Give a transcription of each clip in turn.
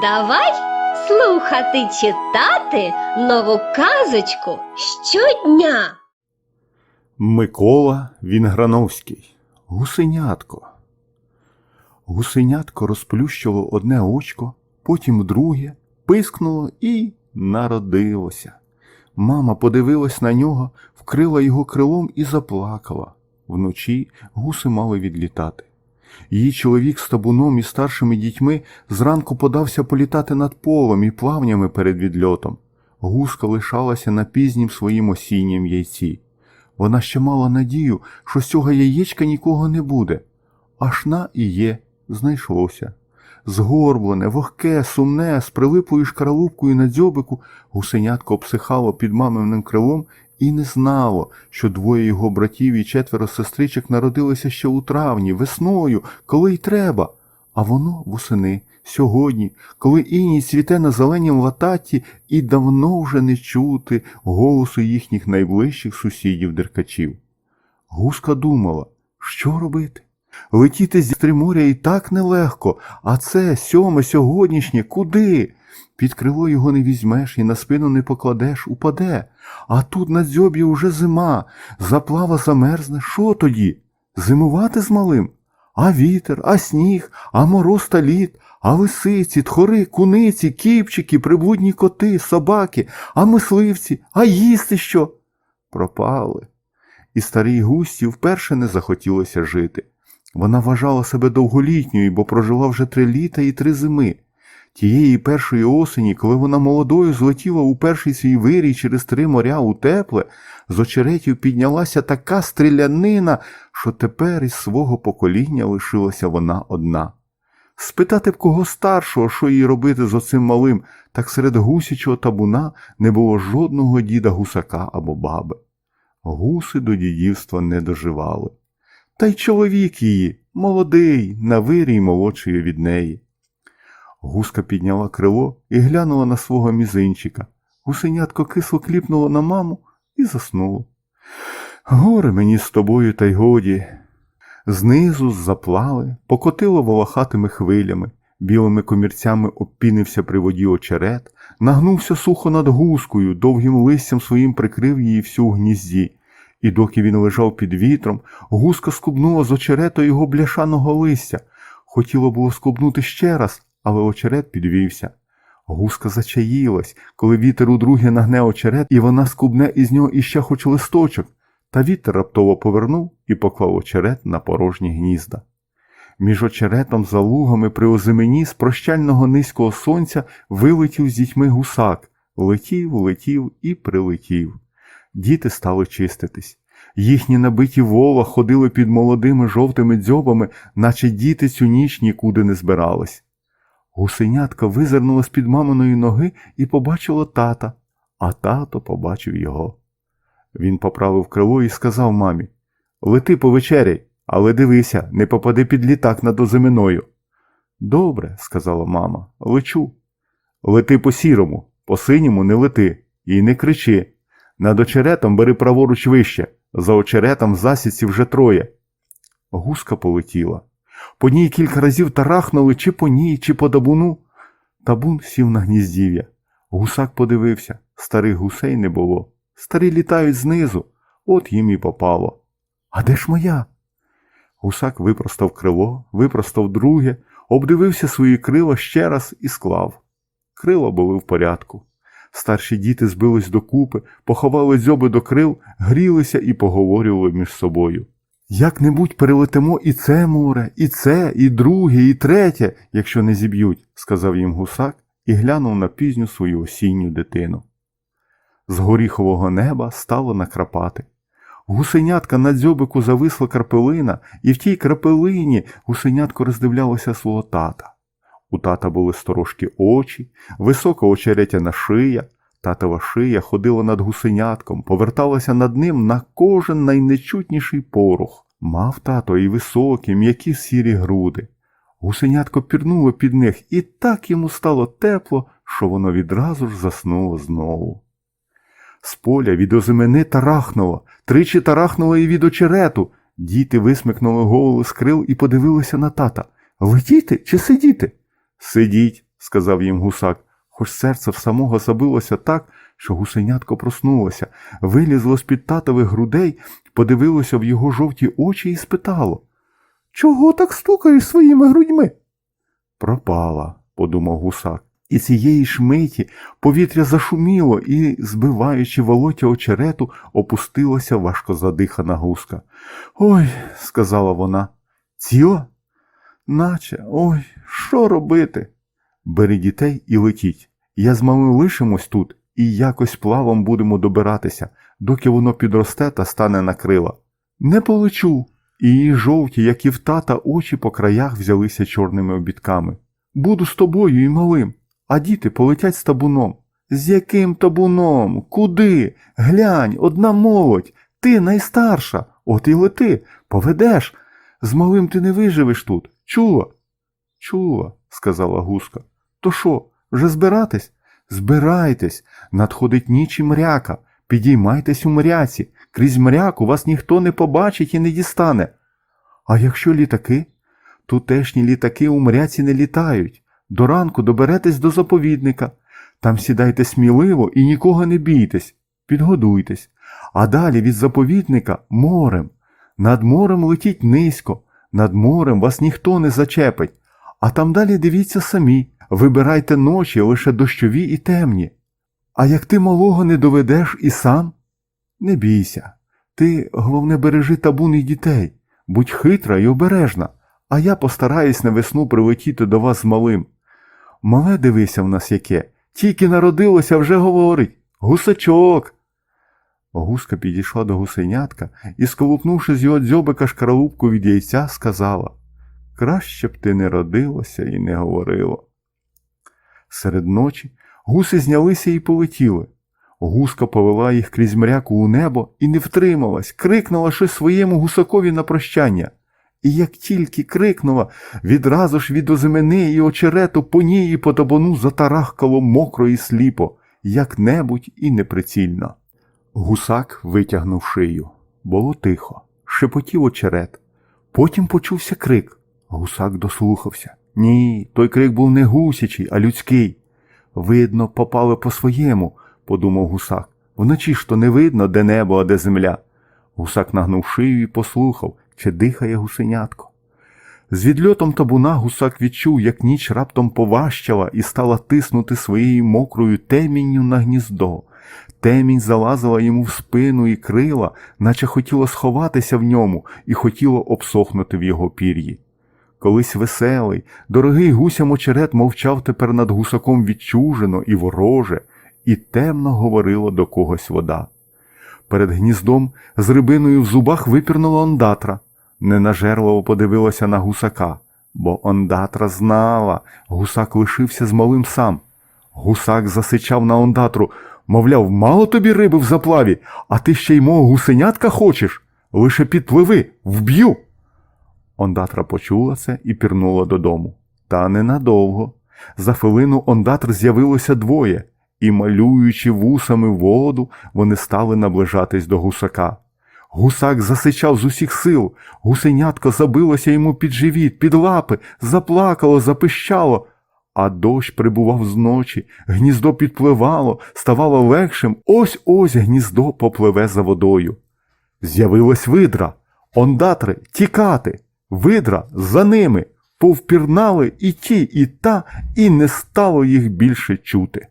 Давай слухати читати нову казочку щодня. Микола Вінграновський. Гусенятко. Гусенятко розплющило одне очко, потім друге, пискнуло і народилося. Мама подивилась на нього, вкрила його крилом і заплакала. Вночі гуси мали відлітати. Її чоловік з табуном і старшими дітьми зранку подався політати над полом і плавнями перед відльотом. Гуска лишалася на пізнім своїм осіннім яйці. Вона ще мала надію, що з цього яєчка нікого не буде. Аж на і є, знайшлося. Згорблене, вогке, сумне, з прилиплою шкаралупкою на дзьобику, гусенятко обсихало під маминим крилом і не знало, що двоє його братів і четверо сестричок народилися ще у травні, весною, коли й треба. А воно восени, сьогодні, коли іній цвіте на зеленім лататі, і давно вже не чути голосу їхніх найближчих сусідів деркачів. Гуска думала, що робити? Летіти зі стриморя і так нелегко, а це сьоме сьогоднішнє куди? Під крило його не візьмеш і на спину не покладеш, упаде. А тут на дзьобі уже зима, заплава замерзне, що тоді? Зимувати з малим? А вітер, а сніг, а мороз та лід, а лисиці, тхори, куниці, кіпчики, приблудні коти, собаки, а мисливці, а їсти що? Пропали. І старій густі вперше не захотілося жити. Вона вважала себе довголітньою, бо прожила вже три літа і три зими. Тієї першої осені, коли вона молодою злетіла у перший свій вирій через три моря у тепле, з очеретів піднялася така стрілянина, що тепер із свого покоління лишилася вона одна. Спитати б кого старшого, що їй робити з оцим малим, так серед гусячого табуна не було жодного діда гусака або баби. Гуси до дідівства не доживали. Та й чоловік її, молодий, на вирій молодший від неї. Гуска підняла крило і глянула на свого мізинчика. Гусенятко кисло кліпнуло на маму і заснуло. Горе мені з тобою, та й годі. Знизу з заплави покотило волохатими хвилями, білими комірцями обпінився при воді очерет, нагнувся сухо над гускою, довгим листям своїм прикрив її всю в гнізді. І доки він лежав під вітром, гуска скубнула з очерета його бляшаного листя. Хотіло було скубнути ще раз, але очерет підвівся. Гуска зачаїлась, коли вітер удруге нагне очерет, і вона скубне із нього іще хоч листочок, та вітер раптово повернув і поклав очерет на порожні гнізда. Між очеретом за лугами при озимені з прощального низького сонця вилетів з дітьми гусак, летів, летів і прилетів. Діти стали чиститись. Їхні набиті вола ходили під молодими жовтими дзьобами, наче діти цю ніч нікуди не збирались. Гусенятка визирнула з-під маминої ноги і побачила тата, а тато побачив його. Він поправив крило і сказав мамі Лети по вечері, але дивися, не попади під літак над озиминою. Добре, сказала мама, лечу. Лети по сірому, по синьому не лети і не кричи. Над очеретом бери праворуч вище, за очеретом в засідці вже троє. Гуска полетіла. По ній кілька разів тарахнули чи по ній, чи по табуну. Табун сів на гніздів'я. Гусак подивився, старих гусей не було. Старі літають знизу, от їм і попало. А де ж моя? Гусак випростав крило, випростав друге, обдивився свої крила ще раз і склав. Крила були в порядку. Старші діти збились докупи, поховали дзьоби до крил, грілися і поговорювали між собою. Як-небудь перелетимо і це море, і це, і друге, і третє, якщо не зіб'ють, сказав їм гусак і глянув на пізню свою осінню дитину. З горіхового неба стало накрапати. Гусенятка на дзьобику зависла крапелина, і в тій крапелині гусенятко роздивлялося свого тата. У тата були сторожкі очі, висока очеретяна шия, татова шия ходила над гусенятком, поверталася над ним на кожен найнечутніший порох. Мав тато і високі, м'які сірі груди. Гусенятко пірнуло під них, і так йому стало тепло, що воно відразу ж заснуло знову. З поля від озимени тарахнуло, тричі тарахнуло і від очерету. Діти висмикнули голову з крил і подивилися на тата. Летіти чи сидіти? Сидіть, сказав їм гусак, хоч серце в самого забилося так, що гусенятко проснулося, вилізло з-під татових грудей, подивилося в його жовті очі і спитало Чого так стукаєш своїми грудьми? Пропала, подумав гусак. І цієї ж миті повітря зашуміло і, збиваючи волоття очерету, опустилася важко задихана гуска. Ой, сказала вона, ціла? Наче, ой, що робити? Бери дітей і летіть. Я з малим лишимось тут і якось плавом будемо добиратися, доки воно підросте та стане на крила. Не полечу. І її жовті, як і в тата, очі по краях взялися чорними обідками. Буду з тобою і малим, а діти полетять з табуном. З яким табуном? Куди? Глянь, одна молодь, ти найстарша, от і лети, поведеш. З малим ти не виживеш тут. Чула? Чула, сказала гуска. То що, вже збиратись? Збирайтесь, надходить ніч і мряка. Підіймайтесь у мряці. Крізь мряку вас ніхто не побачить і не дістане. А якщо літаки? Тутешні літаки у мряці не літають. До ранку доберетесь до заповідника. Там сідайте сміливо і нікого не бійтесь, підгодуйтесь. А далі від заповідника морем. Над морем летіть низько, над морем вас ніхто не зачепить. А там далі дивіться самі, вибирайте ночі лише дощові і темні. А як ти малого не доведеш і сам? Не бійся. Ти, головне, бережи табун і дітей, будь хитра і обережна, а я постараюсь на весну прилетіти до вас з малим. Мале дивися в нас яке, тільки народилося, вже говорить гусачок. Гуска підійшла до гусенятка і, сколупнувши з його дзьобика шкаралупку від яйця, сказала Краще б ти не родилося і не говорила. Серед ночі гуси знялися і полетіли. Гуска повела їх крізь мряку у небо і не втрималась, крикнула щось своєму гусакові на прощання. І як тільки крикнула, відразу ж від озимени і очерету по ній і по табуну затарахкало мокро і сліпо, як небудь і неприцільно. Гусак витягнув шию. Було тихо, шепотів очерет. Потім почувся крик. Гусак дослухався. Ні, той крик був не гусячий, а людський. Видно, попали по своєму, подумав гусак. Вночі ж то не видно, де небо, а де земля. Гусак нагнув шию і послухав, чи дихає гусенятко. З відльотом табуна гусак відчув, як ніч раптом поважчала і стала тиснути своєю мокрою темінню на гніздо. Темінь залазила йому в спину і крила, наче хотіла сховатися в ньому і хотіло обсохнути в його пір'ї. Колись веселий, дорогий гусям очерет мовчав тепер над гусаком відчужено і вороже, і темно говорила до когось вода. Перед гніздом з рибиною в зубах випірнула ондатра. Ненажерливо подивилася на гусака, бо ондатра знала, гусак лишився з малим сам. Гусак засичав на ондатру, мовляв, мало тобі риби в заплаві, а ти ще й мого гусенятка хочеш? Лише підпливи, вб'ю. Ондатра почула це і пірнула додому. Та ненадовго. За хвилину ондатр з'явилося двоє, і, малюючи вусами воду, вони стали наближатись до гусака. Гусак засичав з усіх сил, гусенятко забилося йому під живіт, під лапи, заплакало, запищало. А дощ прибував зночі, гніздо підпливало, ставало легшим, ось ось гніздо попливе за водою. З'явилась видра. Ондатри тікати. Видра за ними. Повпірнали і ті, і та, і не стало їх більше чути.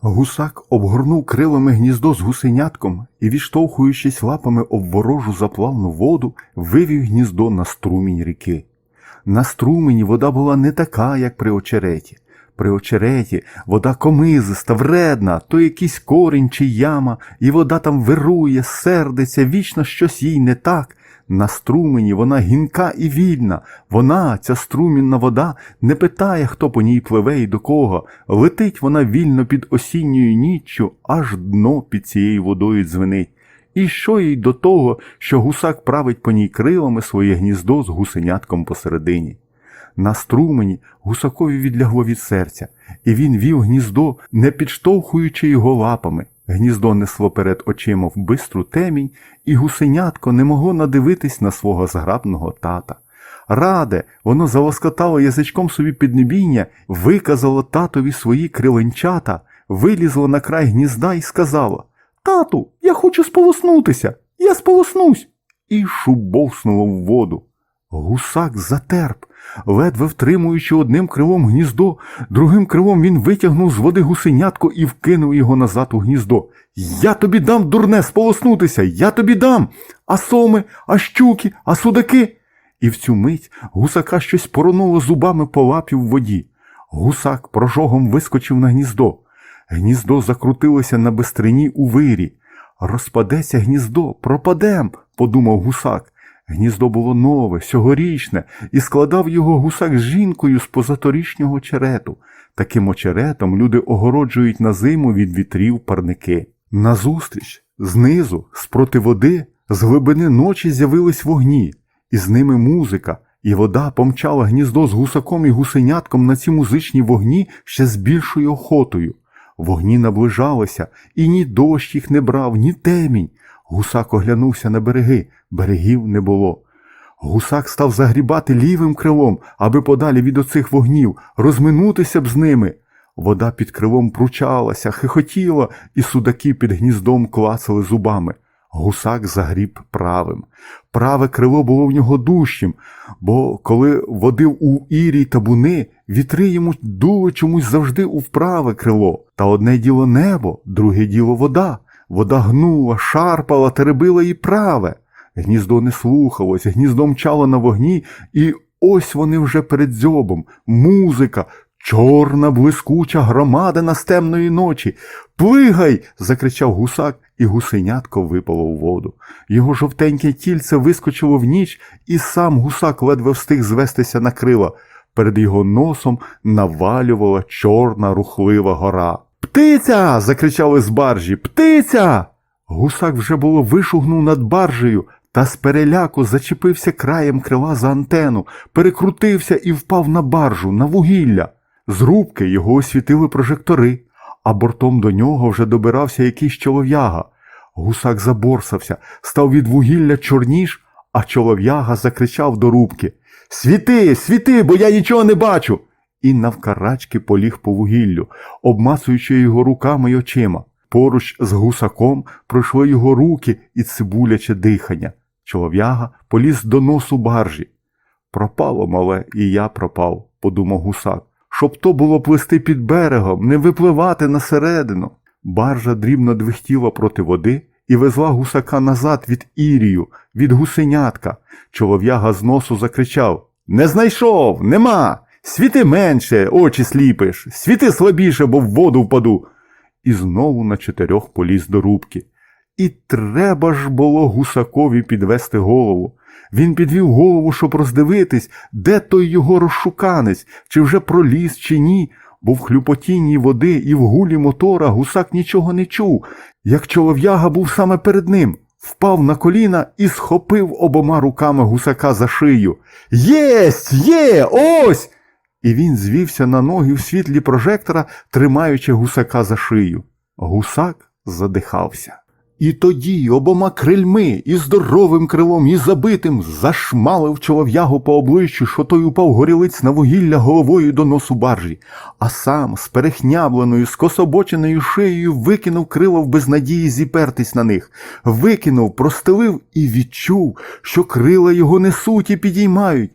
Гусак обгорнув крилами гніздо з гусенятком і, відштовхуючись лапами об ворожу заплавну воду, вивів гніздо на струмінь ріки. На струмені вода була не така, як при очереті. При очереті вода комизиста, вредна, то якийсь корінь чи яма, і вода там вирує, сердиться, вічно щось їй не так. На струмені вона гінка і вільна. Вона, ця струмінна вода, не питає, хто по ній пливе і до кого. Летить вона вільно під осінньою ніччю, аж дно під цією водою дзвенить. І що їй до того, що гусак править по ній крилами своє гніздо з гусенятком посередині. На струмені гусакові відлягло від серця, і він вів гніздо, не підштовхуючи його лапами. Гніздо несло перед очима в бистру темінь, і гусенятко не могло надивитись на свого зграбного тата. раде, воно залоскотало язичком собі піднебіння, виказало татові свої криленчата, вилізло на край гнізда і сказало Тату, я хочу сполоснутися, я сполоснусь. І шубовснуло в воду. Гусак затерп, ледве втримуючи одним крилом гніздо, другим крилом він витягнув з води гусенятко і вкинув його назад у гніздо. Я тобі дам, дурне, сполоснутися, я тобі дам. А соми, а щуки, а судаки. І в цю мить гусака щось поронуло зубами по лапі в воді. Гусак прожогом вискочив на гніздо. Гніздо закрутилося на бистрині у вирі. Розпадеться гніздо, пропадем, подумав гусак. Гніздо було нове, сьогорічне, і складав його гусак з жінкою з позаторічнього черету. Таким очеретом люди огороджують на зиму від вітрів парники. Назустріч, знизу, спроти води, з глибини ночі з'явились вогні, і з ними музика, і вода помчала гніздо з гусаком і гусенятком на ці музичні вогні ще з більшою охотою. Вогні наближалися, і ні дощ їх не брав, ні темінь. Гусак оглянувся на береги, берегів не було. Гусак став загрібати лівим крилом, аби подалі від оцих вогнів, розминутися б з ними. Вода під крилом пручалася, хихотіла, і судаки під гніздом клацали зубами. Гусак загріб правим. Праве крило було в нього дужчим, бо коли водив у ірій табуни, вітри йому дули чомусь завжди у вправе крило. Та одне діло небо, друге діло вода. Вода гнула, шарпала, теребила і праве. Гніздо не слухалось, гніздо мчало на вогні, і ось вони вже перед дзьобом. Музика, чорна блискуча громадина з темної ночі. Плигай. закричав гусак, і гусенятко випало у воду. Його жовтеньке тільце вискочило в ніч, і сам гусак ледве встиг звестися на крила. Перед його носом навалювала чорна рухлива гора. Птиця. закричали з баржі. Птиця. Гусак вже було вишугнув над баржею, та з переляку зачепився краєм крила за антену, перекрутився і впав на баржу, на вугілля. З рубки його освітили прожектори, а бортом до нього вже добирався якийсь чолов'яга. Гусак заборсався, став від вугілля чорніш, а чолов'яга закричав до рубки Світи, світи, бо я нічого не бачу. І навкарачки поліг по вугіллю, обмацуючи його руками й очима. Поруч з гусаком пройшли його руки і цибуляче дихання. Чолов'яга поліз до носу баржі. Пропало мале, і я пропав, подумав гусак. Щоб то було плисти під берегом, не випливати на середину. Баржа дрібно двихтіла проти води і везла гусака назад від Ірію, від гусенятка. Чолов'яга з носу закричав Не знайшов, нема. Світи менше, очі сліпиш, світи слабіше, бо в воду впаду. І знову на чотирьох поліз до рубки. І треба ж було гусакові підвести голову. Він підвів голову, щоб роздивитись, де той його розшуканець, чи вже проліз, чи ні, бо в хлюпотінні води і в гулі мотора гусак нічого не чув, як чолов'яга був саме перед ним, впав на коліна і схопив обома руками гусака за шию. Єсть, є, ось! І він звівся на ноги в світлі прожектора, тримаючи гусака за шию. Гусак задихався. І тоді обома крильми, і здоровим крилом, і забитим, зашмалив чолов'ягу по обличчю, що той упав горілиць на вугілля головою до носу баржі, а сам з перехнябленою, скособоченою шиєю викинув крила в безнадії зіпертись на них, викинув, простелив і відчув, що крила його несуть і підіймають.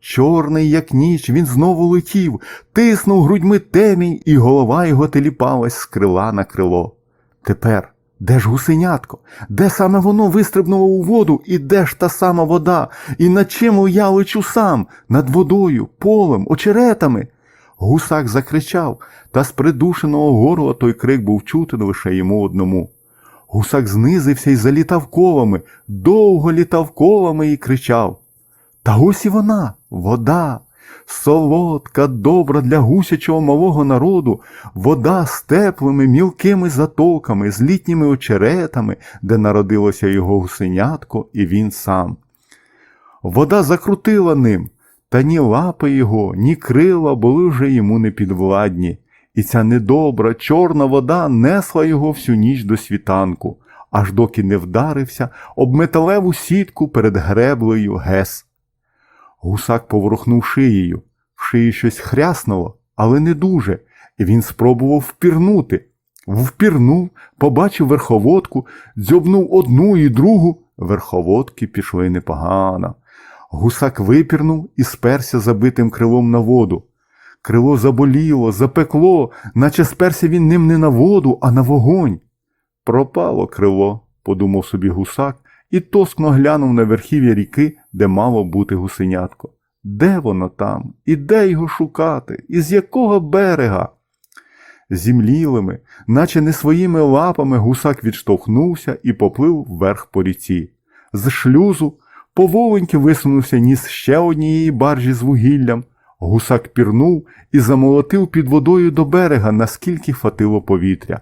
Чорний, як ніч, він знову летів, тиснув грудьми темінь, і голова його теліпалась з крила на крило. Тепер де ж гусенятко? Де саме воно вистрибнуло у воду, і де ж та сама вода? І над чим я лечу сам? Над водою, полем, очеретами? Гусак закричав, та з придушеного горла той крик був чутен лише йому одному. Гусак знизився і залітав колами, довго літав колами і кричав. Та ось і вона, вода, солодка, добра для гусячого малого народу, вода з теплими мілкими затоками, з літніми очеретами, де народилося його гусенятко і він сам. Вода закрутила ним, та ні лапи його, ні крила були вже йому не підвладні, і ця недобра, чорна вода несла його всю ніч до світанку, аж доки не вдарився об металеву сітку перед греблею Гес. Гусак поворухнув шиєю. В шиї щось хряснуло, але не дуже, і він спробував впірнути. Впірнув, побачив верховодку, дзьобнув одну і другу. Верховодки пішли непогано. Гусак випірнув і сперся забитим крилом на воду. Крило заболіло, запекло, наче сперся він ним не на воду, а на вогонь. Пропало крило, подумав собі гусак і тоскно глянув на верхів'я ріки, де мало бути гусенятко. Де воно там? І де його шукати? І з якого берега? Зімлілими, наче не своїми лапами, гусак відштовхнувся і поплив вверх по ріці. З шлюзу поволеньки висунувся ніс ще однієї баржі з вугіллям. Гусак пірнув і замолотив під водою до берега, наскільки хватило повітря.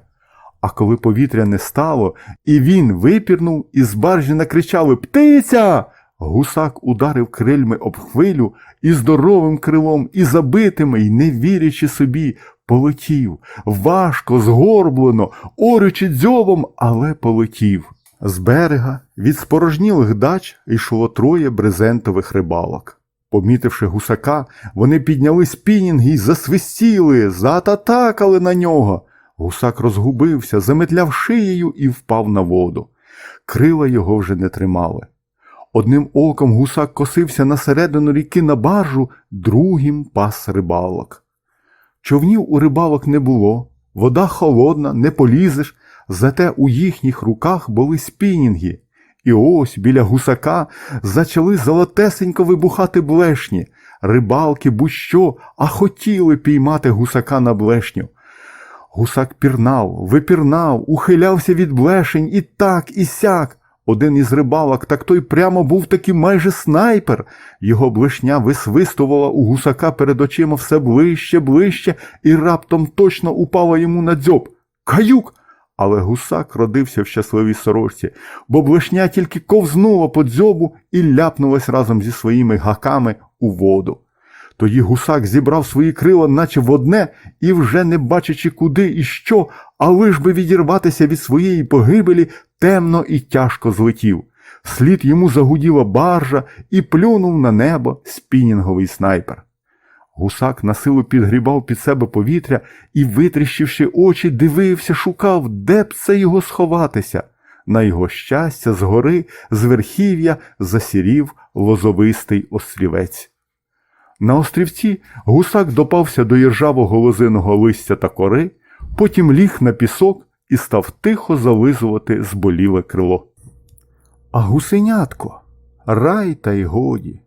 А коли повітря не стало, і він випірнув, і з баржі накричали Птиця! Гусак ударив крильми об хвилю і здоровим крилом, і забитими, і не вірячи собі, полетів, важко, згорблено, орючи дзьобом, але полетів. З берега від спорожнілих дач йшло троє брезентових рибалок. Помітивши гусака, вони підняли спінінги й засвистіли, зататакали на нього. Гусак розгубився, заметляв шиєю і впав на воду. Крила його вже не тримали. Одним оком гусак косився на середину ріки на баржу, другим пас рибалок. Човнів у рибалок не було, вода холодна, не полізеш, зате у їхніх руках були спінінги. І ось біля гусака зачали золотесенько вибухати блешні. Рибалки будь-що, а хотіли піймати гусака на блешню. Гусак пірнав, випірнав, ухилявся від блешень і так, і сяк. Один із рибалок, так той прямо був таки майже снайпер. Його блешня висвистувала у гусака перед очима все ближче, ближче, і раптом точно упала йому на дзьоб. Каюк! Але гусак родився в щасливій сорочці, бо блешня тільки ковзнула по дзьобу і ляпнулась разом зі своїми гаками у воду. Тоді гусак зібрав свої крила, наче в одне, і вже не бачачи куди і що, а лиш би відірватися від своєї погибелі, темно і тяжко злетів. Слід йому загуділа баржа і плюнув на небо спінінговий снайпер. Гусак на силу підгрібав під себе повітря і, витріщивши очі, дивився, шукав, де б це його сховатися. На його щастя, згори, з верхів'я засірів лозовистий острівець. На острівці гусак допався до іржавого лозиного листя та кори, потім ліг на пісок і став тихо зализувати зболіле крило. А гусенятко, рай та й годі.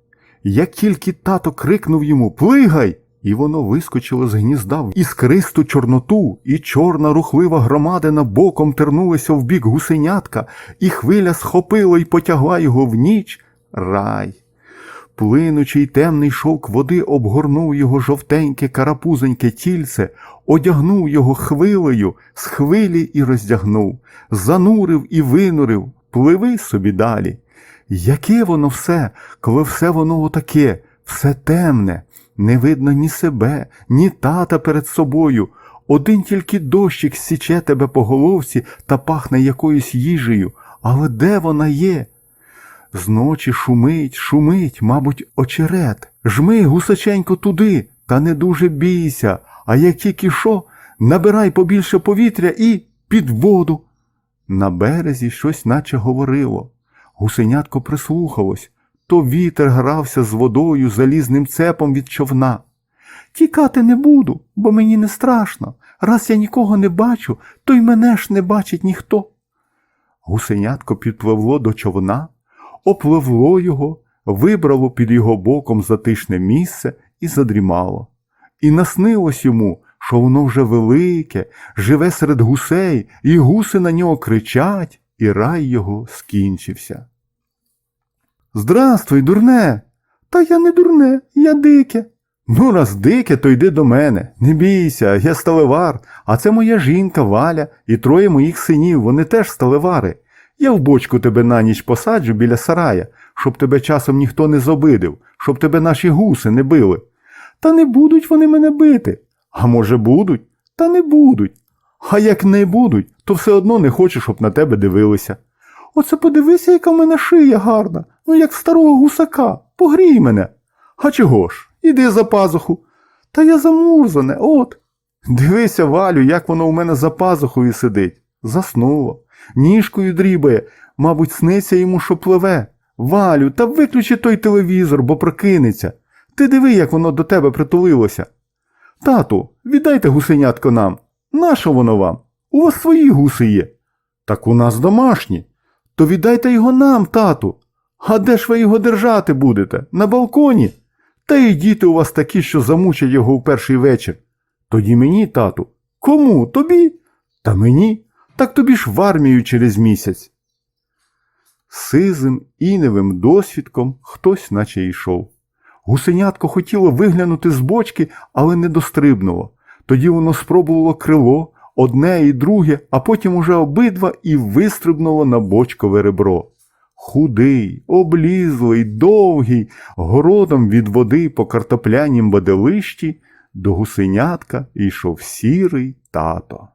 Як тільки тато крикнув йому Плигай! І воно вискочило з гнізда в іскристу чорноту, і чорна рухлива громадина боком тернулася в бік гусенятка, і хвиля схопила й потягла його в ніч. Рай. Плинучий темний шовк води обгорнув його жовтеньке карапузеньке тільце, одягнув його хвилею, з хвилі і роздягнув, занурив і винурив, пливи собі далі. Яке воно все, коли все воно отаке, все темне, не видно ні себе, ні тата перед собою. Один тільки дощик січе тебе по головці та пахне якоюсь їжею, але де вона є? Зночі шумить, шумить, мабуть, очерет. Жми, гусаченько, туди, та не дуже бійся, а як тільки що, набирай побільше повітря і під воду. На березі щось наче говорило. Гусенятко прислухалось, то вітер грався з водою залізним цепом від човна. Тікати не буду, бо мені не страшно. Раз я нікого не бачу, то й мене ж не бачить ніхто. Гусенятко підпливло до човна, опливло його, вибрало під його боком затишне місце і задрімало. І наснилось йому, що воно вже велике, живе серед гусей, і гуси на нього кричать, і рай його скінчився. Здрастуй, дурне. Та я не дурне, я дике. Ну, раз дике, то йди до мене. Не бійся, я сталевар, а це моя жінка Валя і троє моїх синів, вони теж сталевари. Я в бочку тебе на ніч посаджу біля сарая, щоб тебе часом ніхто не зобидив, щоб тебе наші гуси не били. Та не будуть вони мене бити. А може, будуть? Та не будуть. А як не будуть, то все одно не хочу, щоб на тебе дивилися. Оце подивися, яка в мене шия гарна, ну як старого гусака, погрій мене. А чого ж? Іди за пазуху. Та я замурзане, от. Дивися, Валю, як воно у мене за пазухою сидить. Заснуло. Ніжкою дрібає, мабуть, сниться йому, що пливе. Валю, та виключи той телевізор, бо прокинеться. Ти диви, як воно до тебе притулилося. Тату, віддайте гусенятко нам. Нащо воно вам? У вас свої гуси є. Так у нас домашні. То віддайте його нам, тату. А де ж ви його держати будете? На балконі? Та й діти у вас такі, що замучать його в перший вечір. Тоді мені, тату. Кому? Тобі? Та мені. Так тобі ж в армію через місяць. Сизим іневим досвідком хтось наче йшов. Гусенятко хотіло виглянути з бочки, але не дострибнуло. Тоді воно спробувало крило, одне і друге, а потім уже обидва і вистрибнуло на бочкове ребро. Худий, облізлий, довгий, городом від води по картоплянім баделищі до гусенятка йшов сірий тато.